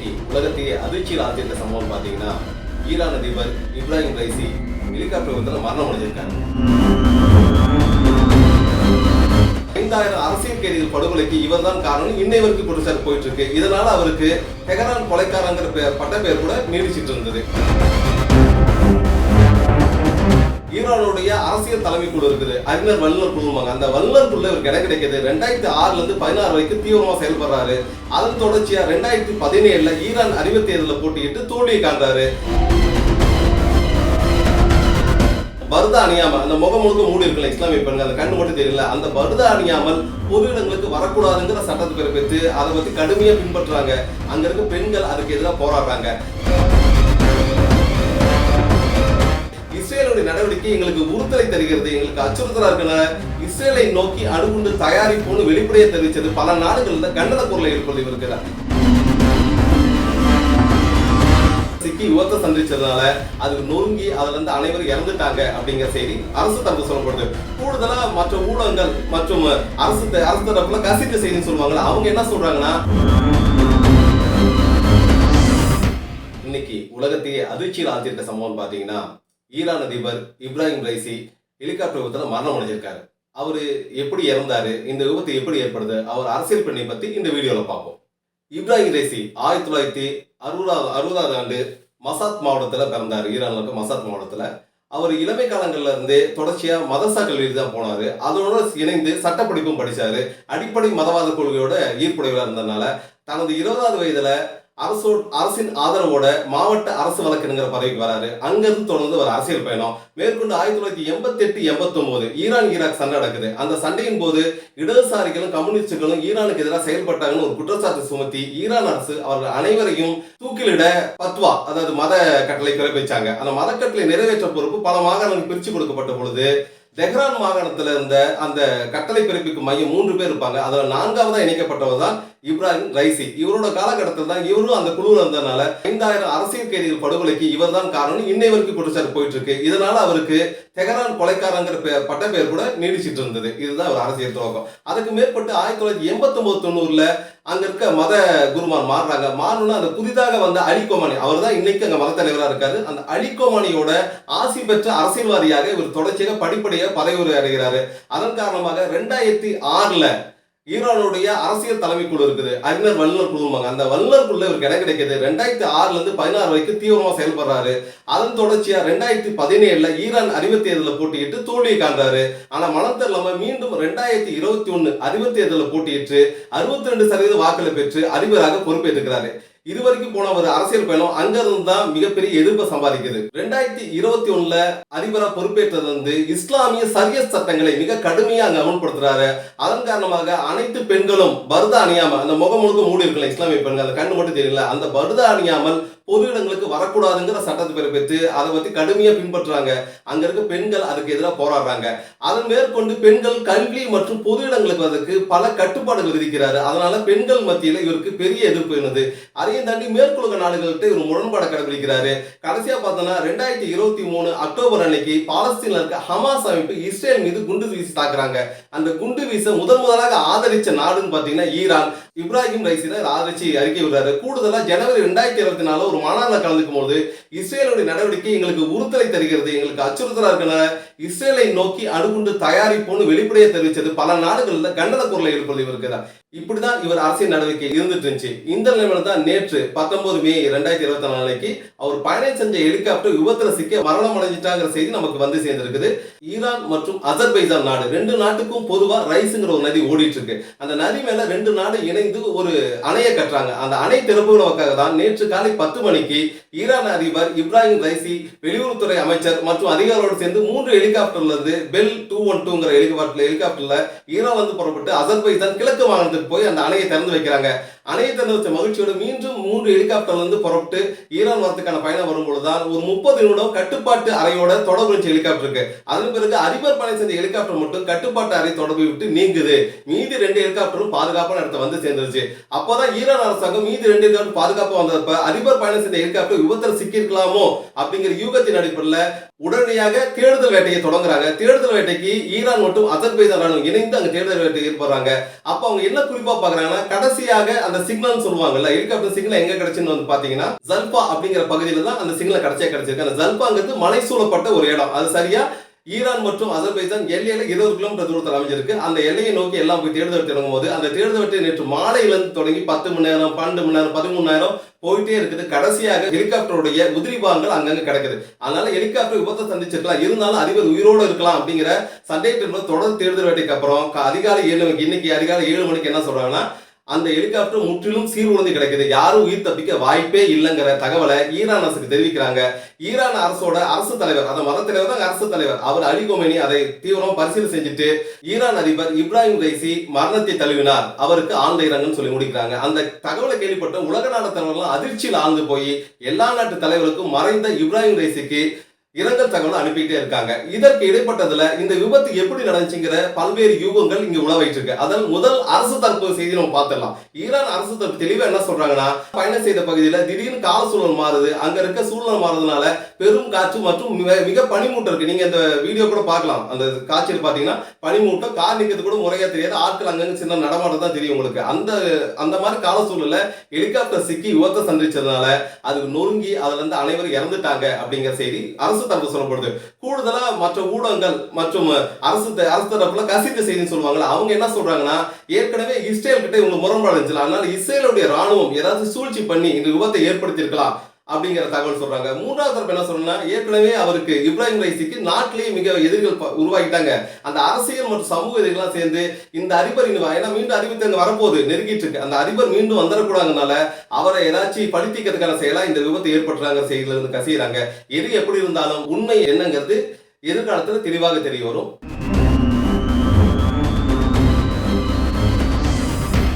இன்னைக்கு உலகத்தையே அதிர்ச்சியில் ஆழ்த்திருக்க சம்பவம் பார்த்தீங்கன்னா ஈரான் அதிபர் இப்ராஹிம் ரைசி ஹெலிகாப்டர் விபத்தில் மரணம் அடைஞ்சிருக்காங்க ஐந்தாயிரம் அரசியல் கைதிகள் படுகொலைக்கு இவர் தான் காரணம். இன்னை வரைக்கும் குற்றச்சாட்டு போயிட்டு இருக்கு. இதனால அவருக்கு ஹெகரான் கொலைக்காரங்கிற பெயர் பட்ட பெயர் கூட நீடிச்சிட்டு இருந்தது. ஈரானுடைய அரசியல் தலைமை குழு இருக்குது. அறிஞர் வல்லுநர் குழுவாங்க அந்த வல்லுநர் குழு இவருக்கு இடம் கிடைக்குது. ரெண்டாயிரத்தி ஆறுல இருந்து பதினாறு வரைக்கும் தீவிரமா செயல்படுறாரு. அதன் தொடர்ச்சியா ரெண்டாயிரத்தி பதினேழுல ஈரான் அறிவு தேர்தலில் போட்டியிட்டு தோல்வியை காண்றாரு. பருதா அணியாமல் அந்த முகம் முழுக்க மூடி இருக்கல இஸ்லாமிய பெண்கள் அந்த கண்ணு மட்டும் தெரியல. அந்த பருதா அணியாமல் பொது இடங்களுக்கு வரக்கூடாதுங்கிற சட்டத்தை பிறப்பித்து அதை பத்தி கடுமையா பின்பற்றுறாங்க. அங்க இருக்க பெண்கள் அதுக்கு எதிராக போராடுறாங்க. இஸ்ரேலுடைய நடவடிக்கை எங்களுக்கு உறுத்தலை தருகிறது. எங்களுக்கு அச்சுறுத்தலா இருக்கனால இஸ்ரேலை நோக்கி அணுகுண்டு தயாரிப்போன்னு வெளிப்படையை தெரிவிச்சது பல நாடுகள்ல கண்டன குரலை ஏற்படுத்தி இருக்கிறார் சிக்கி விபத்தை சந்திச்சதுனால அது நொறுங்கி அதுல இருந்து அனைவரும் இறந்துட்டாங்க அப்படிங்கிற செய்தி அரசு தரப்பு சொல்லப்படுது. கூடுதலா மற்ற ஊடகங்கள் மற்றும் அரசு அரசு தரப்புல கசித்த செய்தின்னு சொல்லுவாங்கல்ல அவங்க என்ன சொல்றாங்கன்னா இன்னைக்கு உலகத்தையே அதிர்ச்சியில் ஆழ்த்திருக்க சம்பவம் பாத்தீங்கன்னா ஈரான் அதிபர் இப்ராஹிம் ரைசி ஹெலிகாப்டர் விபத்தில் மரணம் அடைஞ்சிருக்காரு. அவர் எப்படி இறந்தாரு? இந்த விபத்து எப்படி ஏற்படுது? அவர் அரசியல் பெண்ணை பற்றி இந்த வீடியோவில் பார்ப்போம். இப்ராஹிம் ரைசி ஆயிரத்தி தொள்ளாயிரத்தி அறுபதாவது அறுபதாவது ஆண்டு மசாத் மாவட்டத்தில் பிறந்தார். ஈரானில் இருக்க மசாத் மாவட்டத்தில். அவர் இளமை காலங்கள்ல இருந்தே தொடர்ச்சியா மதரசா கல்லூரி தான் போனாரு. அதோட இணைந்து சட்டப்படிப்பும் படிச்சாரு. அடிப்படை மதவாத கொள்கையோட ஈர்ப்புடையவராக இருந்ததுனால தனது இருபதாவது வயதுல அரசோ அரசின் ஆதரவோட மாவட்ட அரசு வழக்கறிஞர் பதவிக்கு வராரு. அங்கிருந்து தொடர்ந்து ஒரு அரசியல் பயணம். மேற்கொண்டு ஆயிரத்தி தொள்ளாயிரத்தி எண்பத்தி எட்டு எண்பத்தொன்பது ஈரான் ஈராக் சண்டை நடக்குது. அந்த சண்டையின் போது இடதுசாரிகளும் கம்யூனிஸ்டுகளும் ஈரானுக்கு எதிராக செயல்பட்டாங்கன்னு ஒரு குற்றச்சாட்டு சுமத்தி ஈரான் அரசு அவர்கள் அனைவரையும் தூக்கிலிட பத்வா அதாவது மத கட்டளை பிறப்பிச்சாங்க. அந்த மத கட்டளை நிறைவேற்ற பொறுப்பு பல மாகாணங்கள் பிரிச்சு கொடுக்கப்பட்ட பொழுது தெஹ்ரான் மாகாணத்துல இருந்த அந்த கட்டளை பிறப்பிக்கும் மையம் மூன்று பேர் இருப்பாங்க. அதில் நான்காவதாக இணைக்கப்பட்டவர் தான் இப்ராஹிம் ரைசி. இவரோட காலகட்டத்தில் தான் இவரும் அந்த குழுவில் இருந்ததுனால ஐந்தாயிரம் அரசியல் கைதிகள் படுகொலைக்கு இவர்தான் காரணம் இன்னை வரைக்கும் குற்றச்சாட்டு போயிட்டு இருக்கு இதனால அவருக்கு தெஹரான் கொலைக்காரங்கிற பெயர் பட்ட பெயர் கூட நீடிச்சிட்டு இருந்தது. இதுதான் ஒரு அரசியல் துரோகம். அதுக்கு மேற்பட்டு ஆயிரத்தி தொள்ளாயிரத்தி எண்பத்தி ஒன்பது தொண்ணூறுல அங்க இருக்க மத குருமார் மாறுறாங்க. மாறணும்னா அந்த புதிதாக வந்த அலிகோமானி அவர் தான் இன்னைக்கு அங்க மத தலைவரா இருக்காரு. அந்த அலிகோமானியோட ஆசி பெற்ற அரசியல்வாதியாக இவர் தொடர்ச்சியாக படிப்படியாக பதவி உயர்வு அடைகிறாரு. அதன் காரணமாக ரெண்டாயிரத்தி ஆறுல ஈரானுடைய அரசியல் தலைமை குழு இருக்குது. அறிஞர் வல்லுநர் குழுவாங்க அந்த வல்லுநர் குழு இவருக்கு இடம் கிடைக்கிது? ரெண்டாயிரத்தி ஆறுல இருந்து பதினாறு வரைக்கும் தீவிரமா செயல்படுறாரு. அதன் தொடர்ச்சியா ரெண்டாயிரத்தி பதினேழுல ஈரான் அறிவு தேர்தலில் போட்டியிட்டு தோல்வியை காண்றாரு. ஆனா மனம் தெரியலாம மீண்டும் ரெண்டாயிரத்தி இருபத்தி ஒண்ணு அறிவு தேர்தலில் போட்டியிட்டு அறுபத்தி ரெண்டு சதவீத வாக்குகளை பெற்று அதிபராக பொறுப்பேற்றுக்கிறாரு இது வரைக்கும் போன ஒரு அரசியல் பயணம் அங்கிருந்து தான் மிகப்பெரிய எதிர்ப்பை சம்பாதிக்குது. ரெண்டாயிரத்தி இருபத்தி ஒண்ணுல அதிபரா பொறுப்பேற்றது வந்து இஸ்லாமிய சரிய சட்டங்களை மிக கடுமையா அங்க அமல்படுத்துறாரு. அதன் காரணமாக அனைத்து பெண்களும் பருதா அணியாம அந்த முகம் முழுக்க மூடி இருக்கல இஸ்லாமிய பெண்கள் அந்த கண்ணு மட்டும் தெரியல அந்த பருதா அணியாமல் பொது இடங்களுக்கு வரக்கூடாதுங்கிற சட்டத்தை பிறப்பித்து அதை பத்தி கடுமையா பின்பற்றுறாங்க. அங்க இருக்க பெண்கள் அதுக்கு எதிராக போராடுறாங்க. அதன் மேற்கொண்டு பெண்கள் கல்வி மற்றும் பொது இடங்களுக்கு அதற்கு பல கட்டுப்பாடுகள் விதிக்கிறாரு. அதனால பெண்கள் மத்தியில இவருக்கு பெரிய எதிர்ப்பு இருந்தது அதையும் தாண்டி மேற்குலக நாடுகள்கிட்ட இவர் முரண்பாடை கடைபிடிக்கிறாரு. கடைசியா பார்த்தோன்னா ரெண்டாயிரத்தி இருபத்தி மூணு அக்டோபர் அன்னைக்கு பாலஸ்தீன்ல இருக்க ஹமாஸ் அமைப்பு இஸ்ரேல் மீது குண்டு வீசி தாக்குறாங்க. அந்த குண்டு வீச முதன் முதலாக ஆதரிச்ச நாடுன்னு பாத்தீங்கன்னா ஈரான். இப்ராஹிம் ரைசி தான் ஆதரிச்சு அறிக்கை விடுறாரு. கூடுதலா ஜனவரி ரெண்டாயிரத்தி இருபத்தி நாலு ஒரு மாநாட்டில் கலந்துக்கும் போது இஸ்ரேலுடைய நடவடிக்கை எங்களுக்கு உறுத்தலை தருகிறது எங்களுக்கு அச்சுறுத்தலாக இருக்கனால இஸ்ரேலை நோக்கி அணுகுண்டு தயாரிப்போன்னு வெளிப்படையை தெரிவித்தது பல நாடுகளில் கண்டன குரலை எழுப்பது இவருக்கு இப்படிதான் இவர் அரசியல் நடவடிக்கை இருந்துட்டு இருந்துச்சு. இந்த நிலைமையில தான் நேற்று பத்தொன்பது மே ரெண்டாயிரத்தி இருபத்தி நாலு அன்னைக்கு அவர் பயணம் செஞ்ச ஹெலிகாப்டர் விபத்துல சிக்க மரணம் அடைஞ்சிட்டாங்கிற செய்தி நமக்கு வந்து சேர்ந்திருக்குது. ஈரான் மற்றும் அசர்பைஜான் நாடு. ரெண்டு நாட்டுக்கும் பொதுவா ரைஸுங்கிற ஒரு நதி ஓடிட்டு இருக்கு அந்த நதி மேல ரெண்டு நாடு இணைந்து ஒரு அணையை கட்டுறாங்க. அந்த அணை திறப்புகளுக்காக தான் நேற்று காலை பத்து மணிக்கு ஈரான் அதிபர் இப்ராஹிம் ரைசி வெளியுறவுத்துறை அமைச்சர் மற்றும் அதிகாரிகளோடு சேர்ந்து மூன்று ஹெலிகாப்டர்ல இருந்து பெல் டூ ஒன் டூங்கிற ஹெலிகாப்டர் ஹெலிகாப்டர்ல ஈரான் வந்து புறப்பட்டு அசர்பைஜான் கிழக்கு மாகாணத்துக்கு போய் அந்த அணையை திறந்து வைக்கிறாங்க. அணையை திறந்து வச்ச மீண்டும் மூன்று ஹெலிகாப்டர்ல இருந்து புறப்பட்டு ஈரான் வரத்துக்கான பயணம் வரும்பொழுதுதான் ஒரு முப்பது நிமிடம் கட்டுப்பாட்டு அறையோட தொடர்பு வச்ச ஹெலிகாப்டர் இருக்கு. அதன் பிறகு அதிபர் பணி செஞ்ச ஹெலிகாப்டர் மட்டும் கட்டுப்பாட்டு அறை தொடர்பு விட்டு நீங்குது. மீதி ரெண்டு ஹெலிகாப்டரும் பாதுகாப்பான இடத்த வந்து சேர்ந்துருச்சு. அப்பதான் ஈரான் அரசாங்கம் மீதி ரெண்டு ஹெலிகாப்டர் பாதுகாப்பா வந்தப்ப அதிபர் பயணம் செஞ்ச ஹெலிகாப்டர் விபத்தில் சிக்கியிருக்கலாமோ அப்படிங்கிற யூகத்தின் அடிப்படையில் உடனடியாக தேடுதல் வேட்டையை தொடங்குறாங்க. தேடுதல் வேட்டைக்கு ஈரான் மற்றும் அசர்பைஜான் இணைந்து அங்க தேடுதல் வேட்டை ஏற்படுறாங்க. அப்ப அவங்க என்ன குறிப்பா பாக்குறாங்கன்னா கடைசியாக அந்த சிக்னல் சொல்லுவாங்கல்ல ஹெலிகாப்டர் சிக்னல் எங்க கிடைச்சுன்னு வந்து பாத்தீங்கன்னா ஜல்பா அப்படிங்கிற பகுதியில தான் அந்த சிக்னல் கிடைச்சே கிடைச்சிருக்கு. அந்த ஜல்பாங்கிறது மலை சூழப்பட்ட ஒரு இடம். அது சரியா? ஈரான் மற்றும் அசர்பைஜான் எல்லையில இருபது கிலோமீட்டர் தூரத்தில் அமைஞ்சிருக்கு. அந்த எல்லையை நோக்கி எல்லாம் போய் தேடுதல் தொடங்கும் போது அந்த தேடுதல் வெட்டு நேற்று மாலையிலிருந்து தொடங்கி பத்து மணி நேரம் பன்னெண்டு மணி நேரம் பதிமூணு நேரம் போயிட்டே இருக்குது. கடைசியாக ஹெலிகாப்டருடைய உதிரி பாகங்கள் அங்கங்க கிடைக்குது. அதனால ஹெலிகாப்டர் விபத்தை சந்திச்சிருக்கலாம். இருந்தாலும் அதிபர் உயிரோடு இருக்கலாம் அப்படிங்கிற சண்டை தொடர்ந்து தேடுதல் வேட்டைக்கு அப்புறம் அதிகாலை ஏழு மணிக்கு இன்னைக்கு அதிகாலை ஏழு மணிக்கு என்ன சொல்றாங்கன்னா அந்த ஹெலிகாப்டர் முற்றிலும் சீர்குலைந்து கிடைக்குது. யாரும் உயிர் தப்பிக்க வாய்ப்பே இல்லைங்கிற தகவலை ஈரான் அரசுக்கு தெரிவிக்கிறாங்க. ஈரான் அரசோட அரசு தலைவர் அந்த மத தலைவர் தான் அரசு தலைவர். அவர் அலி கோமேனி அதை தீவிரம் பரிசீலனை செஞ்சுட்டு ஈரான் அதிபர் இப்ராஹிம் ரைசி மரணத்தை தழுவினார். அவருக்கு ஆழ்ந்த இரங்கன்னு சொல்லி முடிக்கிறாங்க. அந்த தகவலை கேள்விப்பட்ட உலக நாடு தலைவர்கள் அதிர்ச்சியில் ஆழ்ந்து போய் எல்லா நாட்டு தலைவருக்கும் மறைந்த இப்ராஹிம் ரைசிக்கு இரங்கல் தகவல் அனுப்பிட்டே இருக்காங்க. இதற்கு இடைப்பட்டதுல இந்த விபத்து எப்படி நடந்துச்சுங்கிற பல்வேறு யூகங்கள் இங்க உழவாயிட்டு இருக்கு அதன் முதல் அரசு தரப்பு செய்தி நம்ம பார்த்துடலாம். ஈரான் அரசு தரப்பு தெளிவா என்ன சொல்றாங்கன்னா பயணம் செய்த பகுதியில திடீர்னு கால சூழல் மாறுது. அங்க இருக்க சூழல் மாறுறதுனால பெரும் காற்று மற்றும் மிக மிக பனிமூட்டம் இருக்கு. நீங்க இந்த வீடியோ கூட பார்க்கலாம். அந்த காட்சியில் பாத்தீங்கன்னா பனிமூட்டம் கார் நிக்கிறது கூட முறையா தெரியாது. ஆட்கள் அங்கங்க சின்ன நடமாட்டம் தான் தெரியும் உங்களுக்கு. அந்த அந்த மாதிரி கால சூழல்ல ஹெலிகாப்டர் சிக்கி விபத்தை சந்திச்சதுனால அது நொறுங்கி அதுல இருந்து அனைவரும் இறந்துட்டாங்க அப்படிங்கிற செய்தி அரசு தரப்பு சொல்லப்படுது. கூடுதலா மற்ற ஊடகங்கள் மற்றும் அரசு அரசு தரப்புல கசித்த செய்தின்னு சொல்லுவாங்கல்ல அவங்க என்ன சொல்றாங்கன்னா ஏற்கனவே இஸ்ரேல் கிட்ட இவங்க முரண்பாடு இருந்துச்சு அதனால இஸ்ரேலுடைய ராணுவம் ஏதாவது சூழ்ச்சி பண்ணி இந்த விபத்தை ஏற்படுத்தியிருக்கலாம். அப்படிங்கிற தகவல் சொல்றாங்க. மூன்றாவது தரப்பு என்ன சொல்லணும்னா ஏற்கனவே அவருக்கு இப்ராஹிம் ரைசிக்கு நாட்டிலேயே மிக எதிர்கள் உருவாகிட்டாங்க. உருவாக்கிட்டாங்க அந்த அரசியல் மற்றும் சமூக எதிரிகள்லாம் சேர்ந்து இந்த அதிபர் இனி ஏன்னா மீண்டும் அறிவித்து அங்க வரப்போகுது நெருங்கிட்டு இருக்கு. அந்த அதிபர் மீண்டும் வந்துடக்கூடாதுனால அவரை ஏதாச்சும் படுத்திக்கிறதுக்கான செயலா இந்த விபத்து ஏற்பட்டுறாங்க செய்தியில இருந்து கசியறாங்க. எது எப்படி இருந்தாலும் உண்மை என்னங்கிறது எதிர்காலத்துல தெளிவாக தெரிய வரும்.